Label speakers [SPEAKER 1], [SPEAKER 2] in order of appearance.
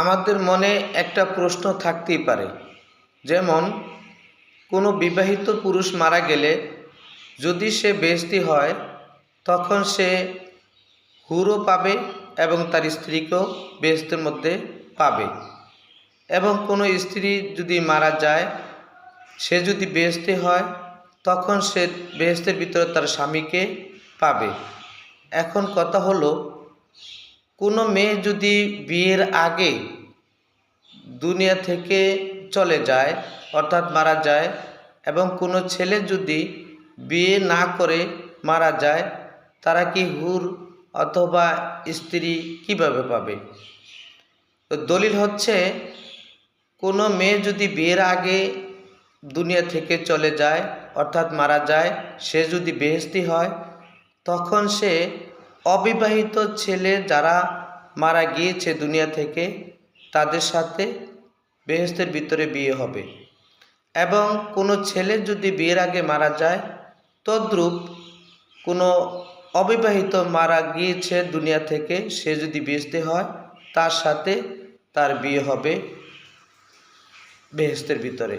[SPEAKER 1] আমাদের মনে একটা প্রশ্ন থাকতেই পারে। যেমন, কোনো বিবাহিত পুরুষ মারা গেলে যদি সে বেস্তি হয়, তখন সে হুরও পাবে এবং তার স্ত্রীকেও বেহেস্তের মধ্যে পাবে। এবং কোনো স্ত্রী যদি মারা যায়, সে যদি বেহেস্তে হয়, তখন সে বেহেস্তের ভিতরে তার স্বামীকে পাবে। এখন কথা হলো কোনো মেয়ে যদি বিয়ের আগে দুনিয়া থেকে চলে যায়, অর্থাৎ মারা যায়, এবং কোনো ছেলে যদি বিয়ে না করে মারা যায়, তারা কি হুর অথবা স্ত্রী কীভাবে পাবে? তো দলিল হচ্ছে, কোনো মেয়ে যদি বিয়ের আগে দুনিয়া থেকে চলে যায়, অর্থাৎ মারা যায়, সে যদি বেহেস্তি হয়, তখন সে অবিবাহিত ছেলে যারা মারা গিয়েছে দুনিয়া থেকে, তাদের সাথে বেহেস্তের ভিতরে বিয়ে হবে। এবং কোনো ছেলে যদি বিয়ের আগে মারা যায়, তদ্রূপ কোনো অবিবাহিত মারা গিয়েছে দুনিয়া থেকে, সে যদি বেহেস্তে হয়, তার সাথে তার বিয়ে হবে বেহেস্তের ভিতরে।